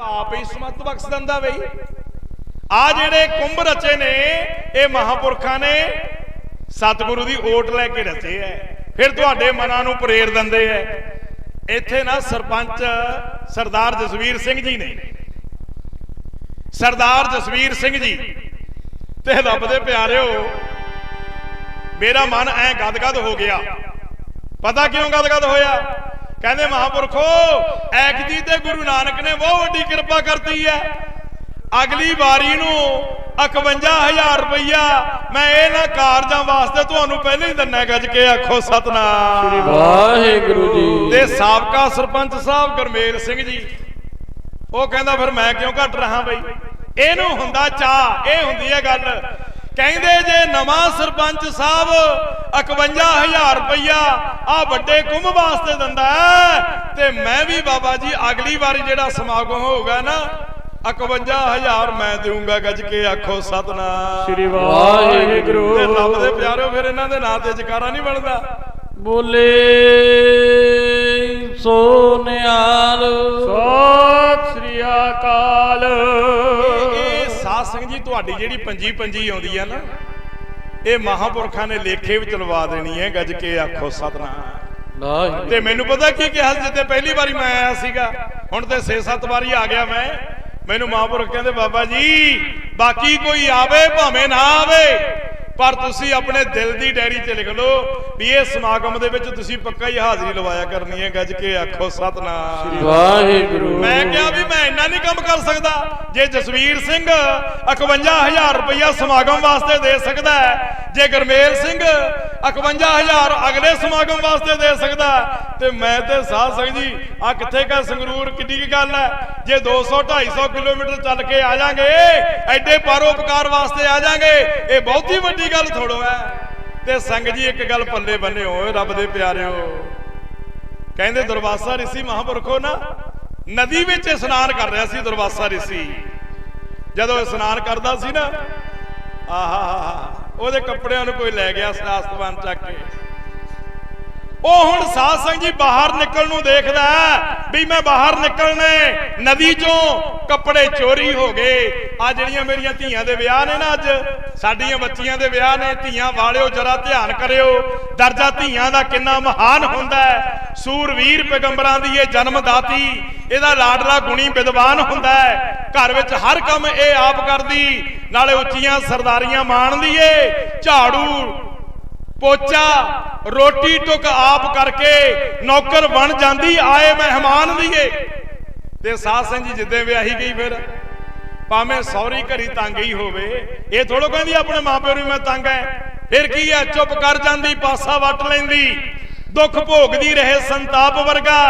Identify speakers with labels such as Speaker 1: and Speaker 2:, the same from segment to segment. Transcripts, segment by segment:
Speaker 1: ਆਪ ਹੀ ਸਮਤ ਬਖਸ਼ ਦਿੰਦਾ ਬਈ। ਆ ਜਿਹੜੇ ਕੁੰਭ ਰਚੇ ਨੇ, ਇਹ ਮਹਾਪੁਰਖਾਂ ਨੇ, ਸਤਿਗੁਰੂ ਦੀ ਓਟ ਲੈ ਕੇ ਰਚੇ ਐ। ਫਿਰ ਤੁਹਾਡੇ ਮਨਾਂ ਨੂੰ ਪ੍ਰੇਰ ਦਿੰਦੇ ਐ। ਇੱਥੇ ਨਾ ਸਰਪੰਚ ਸਰਦਾਰ ਜਸਵੀਰ ਸਿੰਘ ਜੀ ਨੇ। ਸਰਦਾਰ ਜਸਵੀਰ ਸਿੰਘ ਜੀ, ਤੇ ਰੱਬ ਦੇ ਪਿਆਰਿਓ, ਮੇਰਾ ਮਨ ਐ ਗਦਗਦ ਹੋ ਗਿਆ। ਪਤਾ ਕਿਉਂ ਗਦਗਦ ਹੋਇਆ? ਕਹਿੰਦੇ ਮਹਾਪੁਰਖੋ ਐਕ ਜੀ ਤੇ ਗੁਰੂ ਨਾਨਕ ਨੇ ਬਹੁਤ ਵੱਡੀ ਕਿਰਪਾ ਕਰਤੀ ਹੈ। ਅਗਲੀ ਵਾਰੀ ਨੂੰ 51000 ਰੁਪਈਆ ਮੈਂ ਇਹ ਨਾ ਕਾਰਜਾਂ ਵਾਸਤੇ ਤੁਹਾਨੂੰ ਪਹਿਲਾਂ ਹੀ ਦੰਨਾ ਗੱਜ ਕੇ ਆਖੋ ਸਤਨਾਮ।
Speaker 2: ਵਾਹਿਗੁਰੂ ਜੀ।
Speaker 1: ਤੇ ਸਾਬਕਾ ਸਰਪੰਚ ਸਾਹਿਬ ਗੁਰਮੇਲ ਸਿੰਘ ਜੀ ਉਹ ਕਹਿੰਦਾ ਫਿਰ ਮੈਂ ਕਿਉਂ ਘਟ ਰਹਾ ਬਈ? ਇਹਨੂੰ ਹੁੰਦਾ ਚਾਹ ਇਹ ਹੁੰਦੀ ਹੈ ਗੱਲ। ਕਹਿੰਦੇ ਜੇ ਨਵਾਂ ਸਰਪੰਚ ਸਾਹਿਬ 51000 ਰੁਪਇਆ ਆ ਵੱਡੇ ਕੁੰਭ ਵਾਸਤੇ ਦਿੰਦਾ ਹੈ, ਤੇ ਮੈਂ ਵੀ ਬਾਬਾ ਜੀ ਅਗਲੀ ਵਾਰੀ ਜਿਹੜਾ ਸਮਾਗਮ ਹੋਊਗਾ ਨਾ 51000 ਮੈਂ ਦੇਵਾਂਗਾ ਗੱਜ ਕੇ ਆਖੋ ਸਤਨਾਮ।
Speaker 3: ਸ੍ਰੀ
Speaker 2: ਵਾਹਿਗੁਰੂ।
Speaker 1: ਤੇ ਰੱਬ ਦੇ ਪਿਆਰਿਓ ਫਿਰ ਇਹਨਾਂ ਦੇ ਨਾਂ ਤੇ ਜਕਾਰਾ ਨਹੀਂ ਬਣਦਾ।
Speaker 2: ਬੋਲੇ ਸੋ
Speaker 1: ਸੰਗਤ ਜੀ ਤੁਹਾਡੀ ਜਿਹੜੀ ਪੰਜੀ ਪੰਜੀ ਆਉਂਦੀ ਆ ਨਾ ਇਹ ਮਹਾਪੁਰਖਾਂ ਨੇ ਲੇਖੇ ਵਿੱਚ ਲਵਾ ਦੇਣੀ ਹੈ ਗੱਜ ਕੇ ਆਖੋ ਸਤਨਾਮ। ਤੇ ਮੈਨੂੰ ਪਤਾ ਕੀ ਕਿਹਾ ਜਿੱਤੇ ਪਹਿਲੀ ਵਾਰੀ ਮੈਂ ਆਇਆ ਸੀਗਾ ਹੁਣ ਤੇ 6-7 ਵਾਰੀ ਆ ਗਿਆ ਮੈਂ। ਮੈਨੂੰ ਮਹਾਪੁਰਖ ਕਹਿੰਦੇ ਬਾਬਾ ਜੀ ਬਾਕੀ ਕੋਈ ਆਵੇ ਭਾਵੇਂ ਨਾ ਆਵੇ। ਪਰ ਤੁਸੀਂ ਆਪਣੇ ਦਿਲ ਦੀ ਡਾਇਰੀ 'ਚ ਲਿਖ ਲਓ ਵੀ ਇਹ ਸਮਾਗਮ ਦੇ ਵਿੱਚ ਤੁਸੀਂ ਪੱਕਾ ਹੀ ਹਾਜ਼ਰੀ ਲਵਾਇਆ ਕਰਨੀ ਹੈ ਗੱਜ ਕੇ ਆਖੋ ਸਤਨਾਮ।
Speaker 2: ਵਾਹਿਗੁਰੂ।
Speaker 1: ਮੈਂ ਕਿਹਾ ਵੀ ਮੈਂ ਇੰਨਾ ਨਹੀਂ ਕੰਮ ਕਰ ਸਕਦਾ ਜੇ ਜਸਵੀਰ ਸਿੰਘ 51000 ਰੁਪਇਆ ਸਮਾਗਮ ਵਾਸਤੇ ਦੇ ਸਕਦਾ ਹੈ, ਜੇ ਗਰਮੇਲ ਸਿੰਘ 51000 ਅਗਲੇ ਸਮਾਗਮ ਵਾਸਤੇ ਦੇ ਸਕਦਾ ਤੇ ਮੈਂ ਤੇ ਸਾਧ ਸਿੰਘ ਜੀ ਆ ਕਿੱਥੇ ਕਾ ਸੰਗਰੂਰ ਕਿੱਡੀ ਕੀ ਗੱਲ ਹੈ ਜੇ 200 250 ਕਿਲੋਮੀਟਰ ਚੱਲ ਕੇ ਆ ਜਾਾਂਗੇ ਐਡੇ ਪਰਉਪਕਾਰ ਵਾਸਤੇ ਆ ਜਾਾਂਗੇ ਇਹ ਬਹੁਤੀ ਵੱਡੀ ਗੱਲ ਥੋੜੋ ਹੈ। ਤੇ ਸੰਗ ਜੀ, ਇੱਕ ਗੱਲ ਪੱਲੇ ਬੰਨੇ ਓਏ ਰੱਬ ਦੇ ਪਿਆਰਿਓ। ਕਹਿੰਦੇ ਦਰਵਾਸਾ ਰਿਸ਼ੀ ਮਹਾਪੁਰਖੋ ਨਾ, ਨਦੀ ਵਿੱਚ ਇਸ਼ਨਾਨ ਕਰ ਰਿਹਾ ਸੀ ਦਰਵਾਸਾ ਰਿਸ਼ੀ। ਜਦੋਂ ਇਸ਼ਨਾਨ ਕਰਦਾ ਸੀ ਨਾ, ਆਹਾ ਉਹਦੇ ਕੱਪੜਿਆਂ ਨੂੰ ਕੋਈ ਲੈ ਗਿਆ ਸਾਸਤਵਾਨ ਚੱਕ ਕੇ। ਉਹ ਹੁਣ ਸਾਧ ਸੰਗ ਜੀ ਬਾਹਰ ਨਿਕਲਣ ਨੂੰ ਦੇਖਦਾ ਹੈ ਵੀ ਮੈਂ ਬਾਹਰ ਨਿਕਲਣੇ ਨਦੀ ਚੋਂ ਕੱਪੜੇ ਚੋਰੀ ਹੋ ਗਏ। ਆ ਜਿਹੜੀਆਂ ਮੇਰੀਆਂ ਧੀਆਂ ਦੇ ਵਿਆਹ ਨੇ ਨਾ ਅੱਜ, ਸਾਡੀਆਂ ਬੱਚੀਆਂ ਦੇ ਵਿਆਹ ਨੇ, ਧੀਆਂ ਵਾਲਿਓ ਜਰਾ ਧਿਆਨ ਕਰਿਓ। ਦਰਜਾ ਧੀਆਂ ਦਾ ਕਿੰਨਾ ਮਹਾਨ ਹੁੰਦਾ ਹੈ। ਸੂਰਵੀਰ ਪੈਗੰਬਰਾਂ ਦੀ ਇਹ ਜਨਮਦਾਤੀ ਇਹਦਾ ਲਾਡਲਾ ਗੁਣੀ ਵਿਦਵਾਨ ਹੁੰਦਾ ਹੈ। ਘਰ ਵਿੱਚ ਹਰ ਕੰਮ ਇਹ ਆਪ ਕਰਦੀ, ਨਾਲੇ ਉੱਚੀਆਂ ਸਰਦਾਰੀਆਂ ਮਾਣਦੀ ਏ। ਝਾੜੂ ਪੋਚਾ, ਰੋਟੀ ਟੁਕ ਆਪ ਕਰਕੇ ਨੌਕਰ ਬਣ ਜਾਂਦੀ, ਆਏ ਮਹਿਮਾਨ ਦੀਏ ਤੇ ਸਾਧ ਸਿੰਘ ਜੀ ਜਿੱਦੇ ਵਿਆਹੀ ਗਈ ਫਿਰ, ਭਾਵੇਂ ਸੌਰੀ ਘਰੀ ਤੰਗ ਹੀ ਹੋਵੇ, ਇਹ ਥੋੜੋ ਕਹਿੰਦੀ ਆਪਣੇ ਮਾਪਿਓ ਨੂੰ ਮੈਂ ਤੰਗ ਐ। ਫਿਰ ਕੀ ਐ, ਚੁੱਪ ਕਰ ਜਾਂਦੀ, ਪਾਸਾ ਵੱਟ ਲੈਂਦੀ, ਦੁੱਖ ਭੋਗਦੀ ਰਹੇ ਸੰਤਾਪ ਵਰਗਾ।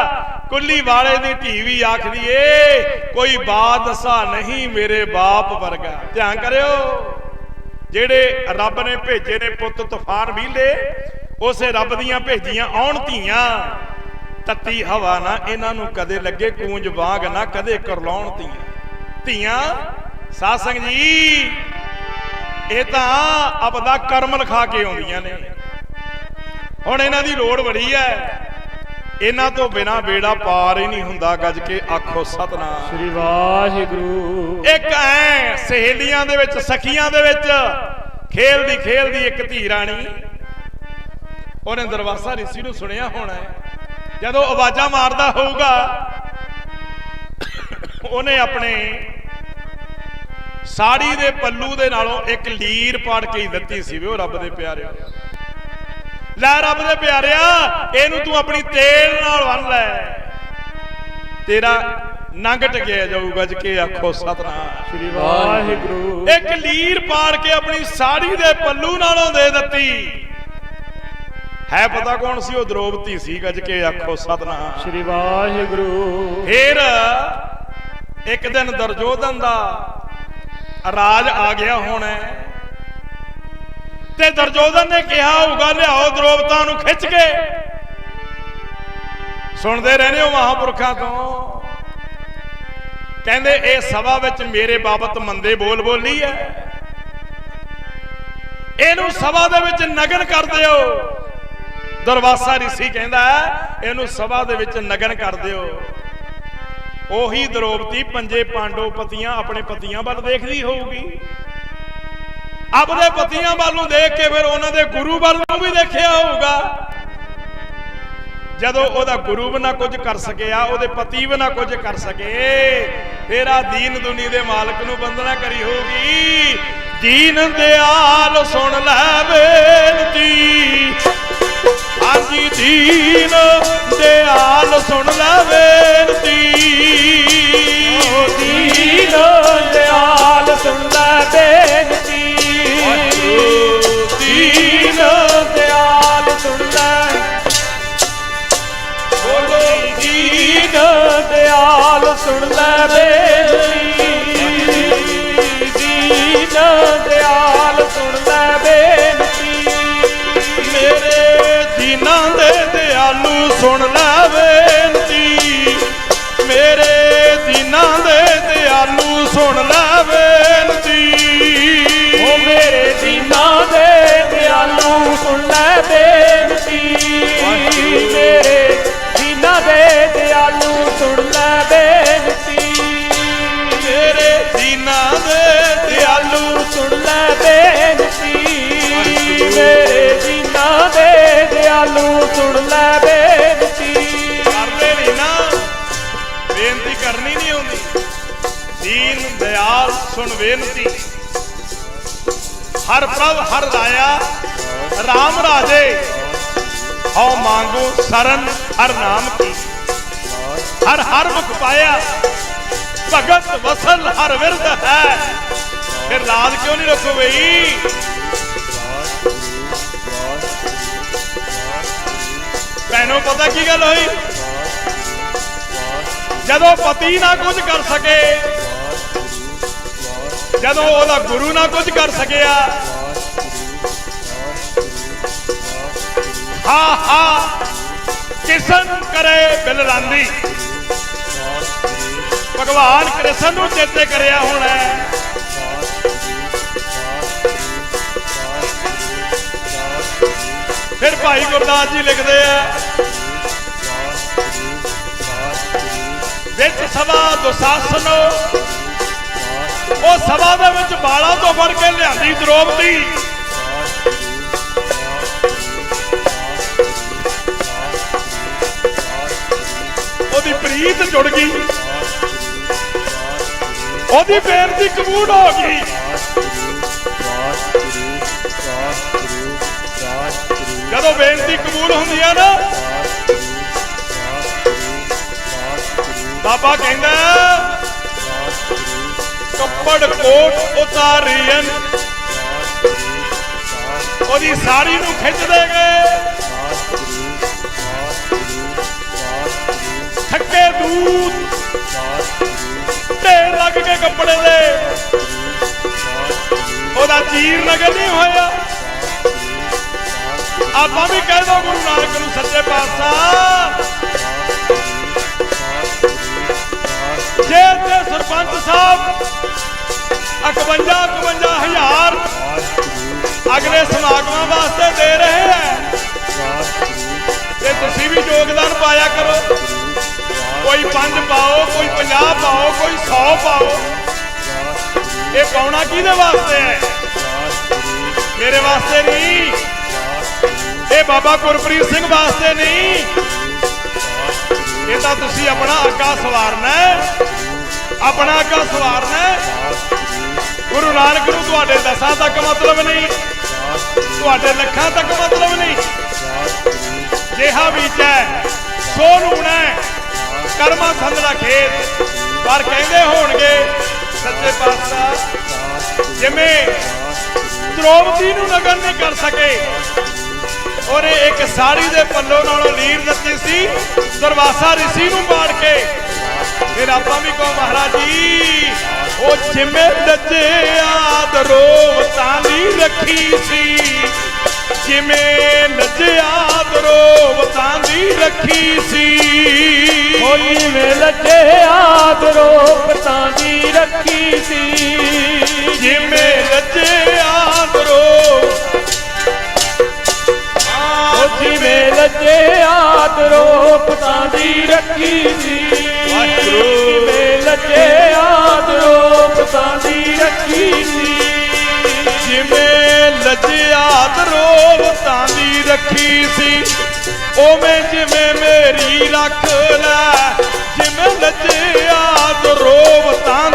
Speaker 1: ਕੁੱਲੀ ਵਾਲੇ ਦੀ ਧੀ ਵੀ ਆਖਦੀ ਏ, ਕੋਈ ਬਾਦਸ਼ਾਹ ਨਹੀਂ ਮੇਰੇ ਬਾਪ ਵਰਗਾ। ਧਿਆਨ ਕਰਿਓ। ਜਿਹੜੇ ਰੱਬ ਨੇ ਭੇਜੇ ਨੇ ਪੁੱਤ ਤੂਫਾਨ ਵੀਲੇ ਉਸੇ ਰੱਬ ਦੀਆਂ ਭੇਜੀਆਂ ਆਉਣ ਧੀਆਂ। ਤੱਤੀ ਹਵਾ ਨਾ ਇਹਨਾਂ ਨੂੰ ਕਦੇ ਲੱਗੇ, ਕੂੰਜ ਵਾਂਗ ਨਾ ਕਦੇ ਕਰਲਾਉਣ ਧੀਆਂ। ਧੀਆਂ, ਸਾਧ ਸੰਗ ਜੀ, ਇਹ ਤਾਂ ਆਪਦਾ ਕਰਮ ਲਿਖਾ ਕੇ ਆਉਂਦੀਆਂ ਨੇ। ਹੁਣ ਇਹਨਾਂ ਦੀ ਲੋੜ ਬੜੀ ਹੈ। ਇਹਨਾਂ ਤੋਂ ਬਿਨਾ ਬੇੜਾ ਪਾਰ ਹੀ ਨਹੀਂ ਹੁੰਦਾ ਗੱਜ ਕੇ ਆਖੋ ਸਤਨਾਮ।
Speaker 3: ਸ੍ਰੀ ਵਾਹਿਗੁਰੂ।
Speaker 1: ਇੱਕ ਐ ਸਹੇਲੀਆਂ ਦੇ ਵਿੱਚ ਸਖੀਆਂ ਦੇ ਵਿੱਚ ਖੇਲਦੀ ਖੇਲਦੀ ਇੱਕ ਧੀ ਰਾਣੀ। ਉਹਨੇ ਦਰਵਾਜ਼ਾ ਰਿਸ਼ੀ ਨੂੰ ਸੁਣਿਆ ਹੋਣਾ। ਜਦੋਂ ਆਵਾਜ਼ਾਂ ਮਾਰਦਾ ਹੋਊਗਾ ਉਹਨੇ ਆਪਣੇ ਸਾੜੀ ਦੇ ਪੱਲੂ ਦੇ ਨਾਲੋਂ ਇੱਕ ਲੀਰ ਪਾੜ ਕੇ ਦਿੱਤੀ ਸੀ ਵੇ ਉਹ ਰੱਬ ਦੇ ਪਿਆਰਿਆ ਲੈ ਰੱਬ ਦੇ ਪਿਆਰਿਆ ਇਹਨੂੰ ਤੂੰ ਆਪਣੀ ਤੇਲ ਨਾਲ ਬੰਨ ਲੈ। ਤੇਰਾ ਨੰਗ ਟਕਿਆ ਜਾਊਗਾ ਜ ਕੇ ਆਖੋ ਸਤਨਾਮ।
Speaker 3: ਸ੍ਰੀ ਵਾਹਿਗੁਰੂ।
Speaker 1: ਇੱਕ ਲੀਰ ਪਾੜ ਕੇ ਆਪਣੀ ਸਾੜੀ ਦੇ ਪੱਲੂ ਨਾਲੋਂ ਦੇ ਦਿੱਤੀ। ਹੈ ਪਤਾ ਕੌਣ ਸੀ ਉਹ ਦ੍ਰੋਪਤੀ ਸੀ ਗੱਜ ਕੇ ਆਖੋ ਸਤਨਾਮ।
Speaker 3: ਸ੍ਰੀ ਵਾਹਿਗੁਰੂ।
Speaker 1: ਫੇਰ ਇੱਕ ਦਿਨ ਦਰਜੋਧਨ ਦਾ ਰਾਜ ਆ ਗਿਆ ਹੋਣਾ। ਤੇ ਦਰਜੋਧਨ ਨੇ ਕਿਹਾ ਹੋਊਗਾ ਲਿਆਓ ਦ੍ਰੋਪਤਾ ਨੂੰ ਖਿੱਚ ਕੇ। ਸੁਣਦੇ ਰਹਿੰਦੇ ਹੋ ਮਹਾਪੁਰਖਾਂ ਤੋਂ। ਕਹਿੰਦੇ ਇਹ ਸਭਾ ਵਿੱਚ ਮੇਰੇ ਬਾਬਤ ਮੰਦੇ ਬੋਲ ਬੋਲੀ ਹੈ। ਇਹਨੂੰ ਸਭਾ ਦੇ ਵਿੱਚ ਨਗਨ ਕਰ ਦਿਓ ਦਰਵਾਸਾ ਰਿਸ਼ੀ ਕਹਿੰਦਾ ਹੈ, ਇਹਨੂੰ ਸਭਾ ਦੇ ਵਿੱਚ ਨਗਨ ਕਰ ਦਿਓ ਉਹੀ ਦਰੋਪਤੀ ਪੰਜੇ ਪਾਂਡੋ ਪਤੀਆਂ ਆਪਣੇ ਪਤੀਆਂ ਵੱਲ ਦੇਖਦੀ ਹੋਊਗੀ। ਆਪਣੇ ਪਤੀਆਂ ਵੱਲ ਨੂੰ ਦੇਖ ਕੇ ਫਿਰ ਉਹਨਾਂ ਦੇ ਗੁਰੂ ਵੱਲ ਨੂੰ ਵੀ ਦੇਖਿਆ ਹੋਊਗਾ। ਜਦੋਂ ਉਹਦਾ ਗੁਰੂ ਵੀ ਨਾ ਕੁਝ ਕਰ ਸਕਿਆ ਉਹਦੇ ਪਤੀ ਵੀ ਨਾ ਕੁਝ ਕਰ ਸਕੇ ਤੇਰਾ ਦੀਨ ਦੁਨੀ ਦੇ ਮਾਲਕ ਨੂੰ ਬੰਦਨਾ ਕਰੀ ਹੋਊਗੀ। ਦੀਨ ਦਿਆਲ ਸੁਣ ਲੈ ਬੇਨਤੀ। ਹਾਂਜੀ, ਦੀਨ ਦਿਆਲ ਸੁਣ ਲੈ ਬੇਨਤੀ।
Speaker 3: ਦੀਨ ਦਿਆਲ ਸੁਣ ਲੈ ਬੇਨਤੀ। ਬੇਨਤੀ,
Speaker 1: ਮੇਰੇ ਦੀਨਾਂ ਦੇ ਦਿਆਲੂ ਸੁਣ ਲੈ ਬੇਨਤੀ। ਮੇਰੇ ਦੀਨਾਂ ਦੇ ਦਿਆਲੂ ਸੁਣ ਲੈ ਬੇਨਤੀ।
Speaker 3: ਮੇਰੇ ਦੀਨਾਂ ਦੇ ਦਿਆਲੂ ਸੁਣ ਲੈ ਬੇਨਤੀ।
Speaker 1: ਕਰਦੇ ਨਹੀਂ ਨਾ, ਬੇਨਤੀ ਕਰਨੀ ਨਹੀਂ ਆਉਂਦੀ। ਦੀਨ ਦਿਆਲ ਸੁਣ ਬੇਨਤੀ। ਹਰ ਪ੍ਰਭ ਹਰ ਰਾਇਆ RAM ਰਾਜੇ। ਹਉ ਮੰਗੋ ਸਰਨ ਹਰ ਨਾਮ ਕੀ। ਹਰ ਹਰ ਮੁਖ ਪਾਇਆ। ਭਗਤ ਵਸਲ ਹਰ ਵਿਰਦ ਹੈ। ਫਿਰ ਰਾਜ ਕਿਉਂ ਨਹੀਂ ਰੱਖੋ ਬਈ ਭੈਣੋ, ਪਤਾ ਕੀ ਗੱਲ ਹੋਈ? ਜਦੋਂ ਪਤੀ ਨਾ ਕੁਝ ਕਰ ਸਕੇ, ਜਦੋਂ ਉਹਦਾ ਗੁਰੂ ਨਾ ਕੁਝ ਕਰ ਸਕਿਆ ਹਾ ਹਾ। ਕਿਸਨ ਕਰੇ ਬਿਲਰਾਂਦੀ ਭਗਵਾਨ ਕ੍ਰਿਸ਼ਨ ਨੂੰ ਚੇਤੇ ਕਰਿਆ ਹੋਣਾ ਫਿਰ ਭਾਈ ਗੁਰਦਾਸ ਜੀ ਲਿਖਦੇ ਆ, ਵਿੱਚ ਸਭਾ ਦੁਸਾਸਨੋ, ਉਹ ਸਭਾ ਦੇ ਵਿੱਚ ਬਾਲਾਂ ਤੋਂ ਫੜ ਕੇ ਲਿਆਂਦੀ ਦ੍ਰੋਪਦੀ। ਉਹਦੀ ਪ੍ਰੀਤ ਜੁੜ ਗਈ। ਉਹਦੀ ਬੇਨਤੀ ਕਬੂਲ ਹੋ ਗਈ। ਜਦੋਂ ਬੇਨਤੀ ਕਬੂਲ ਹੁੰਦੀ ਆ ਨਾ, ਬਾਬਾ ਕਹਿੰਦਾ, ਕੱਪੜ ਕੋਟ ਉਤਾਰੀਆਂ ਉਹਦੀ ਸਾੜੀ ਨੂੰ ਖਿੱਚਦੇ ਗਏ। ਥੱਕੇ ਦੂਤ। ਢੇਰ ਲੱਗ ਕੇ ਕੱਪੜੇ ਦੇ ਉਹਦਾ ਚੀਰ ਨਗਰ ਨਹੀਂ ਹੋਇਆ। ਆਪਾਂ ਵੀ ਕਹਿ ਦੋ ਗੁਰੂ ਨਾਨਕ ਨੂੰ ਸੱਚੇ ਪਾਤਸ਼ਾਹ। ਜੇ ਤੇ ਸਰਪੰਚ ਸਾਹਿਬ 51 51 ਹਜ਼ਾਰ ਅਗਲੇ ਸਮਾਗਮਾਂ ਵਾਸਤੇ ਦੇ ਰਹੇ ਹੈ। ਤੇ ਤੁਸੀਂ ਵੀ ਯੋਗਦਾਨ ਪਾਇਆ ਕਰੋ। ਕੋਈ 5 ਪਾਓ, ਕੋਈ 50 ਪਾਓ, ਕੋਈ 100 ਪਾਓ। ਇਹ ਪਾਉਣਾ ਕਿਹਦੇ ਵਾਸਤੇ ਹੈ? ਮੇਰੇ ਵਾਸਤੇ ਨਹੀਂ। ਇਹ ਬਾਬਾ ਗੁਰਪ੍ਰੀਤ ਸਿੰਘ ਵਾਸਤੇ ਨਹੀਂ। ਇਹ ਤਾਂ ਤੁਸੀਂ ਆਪਣਾ ਅੱਗਾ ਸਵਾਰਨਾ ਆਪਣਾ ਅੱਗਾ ਸਵਾਰਨਾ ਗੁਰੂ ਨਾਨਕ ਨੂੰ ਤੁਹਾਡੇ ਦਸਾਂ ਤੱਕ ਮਤਲਬ ਨਹੀਂ। ਤੁਹਾਡੇ ਲੱਖਾਂ ਤੱਕ ਮਤਲਬ ਨਹੀਂ। ਜਿਹਾ ਬੀਜੈ ਸੋ ਲੂਣਾ ਕਰਮਾਂ ਸੰਦ ਦਾ ਖੇਤ। ਪਰ ਕਹਿੰਦੇ ਹੋਣਗੇ, ਸੱਚੇ ਪਾਤਸ਼ਾਹ, ਜਿਵੇਂ ਦ੍ਰੋਪਦੀ ਨੂੰ ਨਗਨ ਨਹੀਂ ਕਰ ਸਕੇ ਉਹਨੇ ਇੱਕ ਸਾੜੀ ਦੇ ਪੱਲੋ ਨਾਲੋਂ ਲੀਰ ਦਿੱਤੀ ਸੀ ਦਰਵਾਸਾ ਰਿਸ਼ੀ ਨੂੰ ਮਾਰ ਕੇ। ਫਿਰ ਆਪਾਂ ਵੀ ਕਹੋ, ਮਹਾਰਾਜ ਜੀ, ਉਹ ਜਿਵੇਂ ਲੱਜਿਆ ਦਰੋਵਤਾਂ ਦੀ ਰੱਖੀ ਸੀ। ਜਿਵੇਂ ਲੱਜਿਆ ਦਰੋਵਤਾਂ ਦੀ ਰੱਖੀ ਸੀ।
Speaker 3: ਹੋਈ ਵੇ ਲੱਜੇ ਆਦਰੋ ਪਤਾਂ ਦੀ ਰੱਖੀ ਸੀ।
Speaker 1: ਜਿਵੇਂ ਲੱਜਿਆ ਦਰੋ
Speaker 3: ਉਹ ਜਿਵੇਂ ਲੱਜੇ ਆਦਰੋ ਪਤਾਂ ਦੀ ਰੱਖੀ ਸੀ।
Speaker 1: ਵਾਹਿਗੁਰੂ।
Speaker 3: ਲੱਜੇ ਆਦਰੋ ਪਤਾਂਦੀ ਰੱਖੀ ਸੀ।
Speaker 1: ਜਿਵੇਂ ਲੱਜਿਆਤ ਰੋਬ ਦੀ ਰੱਖੀ ਸੀ। ਉਵੇਂ ਜਿਵੇਂ ਮੇਰੀ ਰੱਖ ਲੈ, ਜਿਵੇਂ ਲੱਜਿਆਤ ਰੋਬ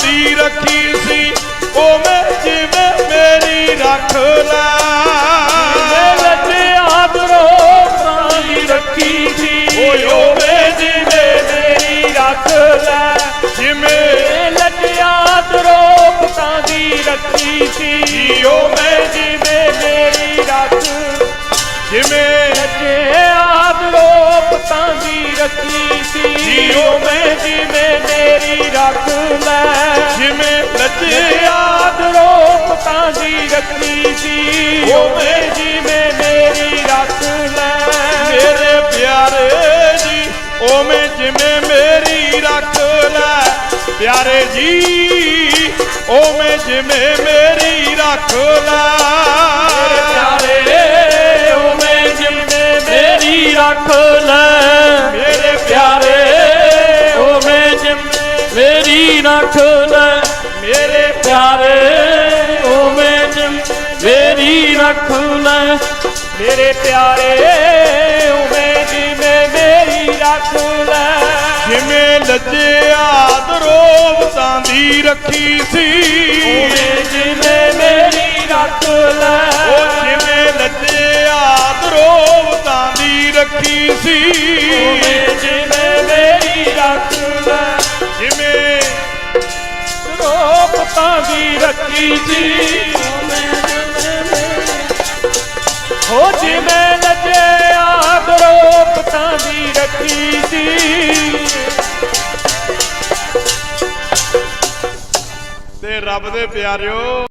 Speaker 1: ਦੀ ਰੱਖੀ ਸੀ। ਉਵੇਂ ਜਿਵੇਂ ਮੇਰੀ ਰੱਖ ਲੈ
Speaker 3: ਮੈਂ ਲੱਜੇ ਆਦਰੋ ਪਤਾਂਦੀ ਰੱਖੀ ਸੀ।
Speaker 1: ਓਏ ਓਵੇਂ
Speaker 3: ਜਿਵੇਂ ਮੇਰੀ ਰੱਖ ਲੈ,
Speaker 1: ਜਿਵੇਂ
Speaker 3: ਮੈਂ ਲੱਜੇ ਆਦਰੋ ਪਤਾਂਦੀ ਰੱਖੀ ਸੀ।
Speaker 1: ਜੀਓ ਮੈਂ
Speaker 3: ਜਿਵੇਂ ਮੇਰੀ ਰੱਖ
Speaker 1: ਜਿਵੇਂ
Speaker 3: ਲੱਜੇ ਆਦਰੋ ਪਤਾਂਦੀ ਰੱਖੀ ਸੀ।
Speaker 1: ਜੀਓ ਮੈਂ
Speaker 3: ਜਿਵੇਂ ਮੇਰੀ ਰੱਖ ਲੈ।
Speaker 1: ਜਿਵੇਂ
Speaker 3: ਯਾਦ ਰੋਪ ਤਾਂ ਦੀ ਰੱਖੀ ਸੀ। ਓਵੇਂ ਜਿਵੇਂ ਮੇਰੀ ਰੱਖ ਲੈ।
Speaker 1: ਮੇਰੇ ਪਿਆਰੇ ਜੀ ਓਵੇਂ ਜਿਵੇਂ ਮੇਰੀ ਰੱਖ ਲੈ। ਪਿਆਰੇ ਜੀ ਓਵੇਂ ਜਿਵੇਂ ਮੇਰੀ ਰੱਖ ਲੈ।
Speaker 3: ਰੱਖ ਲੈ।
Speaker 1: ਮੇਰੇ
Speaker 3: ਪਿਆਰੇ, ਓਵੇਂ ਜਿਵੇਂ ਮੇਰੀ ਰੱਖ ਲੈ।
Speaker 1: ਮੇਰੇ
Speaker 3: ਪਿਆਰੇ, ਓਵੇਂ ਜਿਵੇਂ ਮੇਰੀ ਰੱਖ ਲੈ। ਮੇਰੇ ਪਿਆਰੇ, ਓਵੇਂ ਜਿਵੇਂ ਮੇਰੀ ਰੱਖ ਲੈ।
Speaker 1: ਜਿਵੇਂ ਲੱਜਿਆ ਦਰੋਵਤਾਂ ਦੀ ਰੱਖੀ ਸੀ।
Speaker 3: ਓਵੇਂ ਜਿਵੇਂ ਮੇਰੀ ਰੱਖ ਲੈ।
Speaker 1: ਉਹ ਜਿਵੇਂ ਲੱਜਿਆ ਦਰੋਵਤਾਂ ਦੀ ਰੱਖੀ ਸੀ।
Speaker 3: ਓਵੇਂ ਜਿਵੇਂ ਮੇਰੀ ਰੱਖ ਲੈ।
Speaker 1: ਜਿਵੇਂ
Speaker 3: ਰੋਪ ਤਾਂ ਦੀ ਰੱਖੀ ਸੀ। ਓਵੇਂ ਜਿਵੇਂ ਮੇਰੀ ਹੋ ਜਿਵੇਂ ਲੱਜੇ ਆਦ ਰੋਪ ਤਾਂ ਦੀ ਰੱਖੀ ਸੀ।
Speaker 1: ਤੇ ਰੱਬ ਦੇ ਪਿਆਰਿਓ।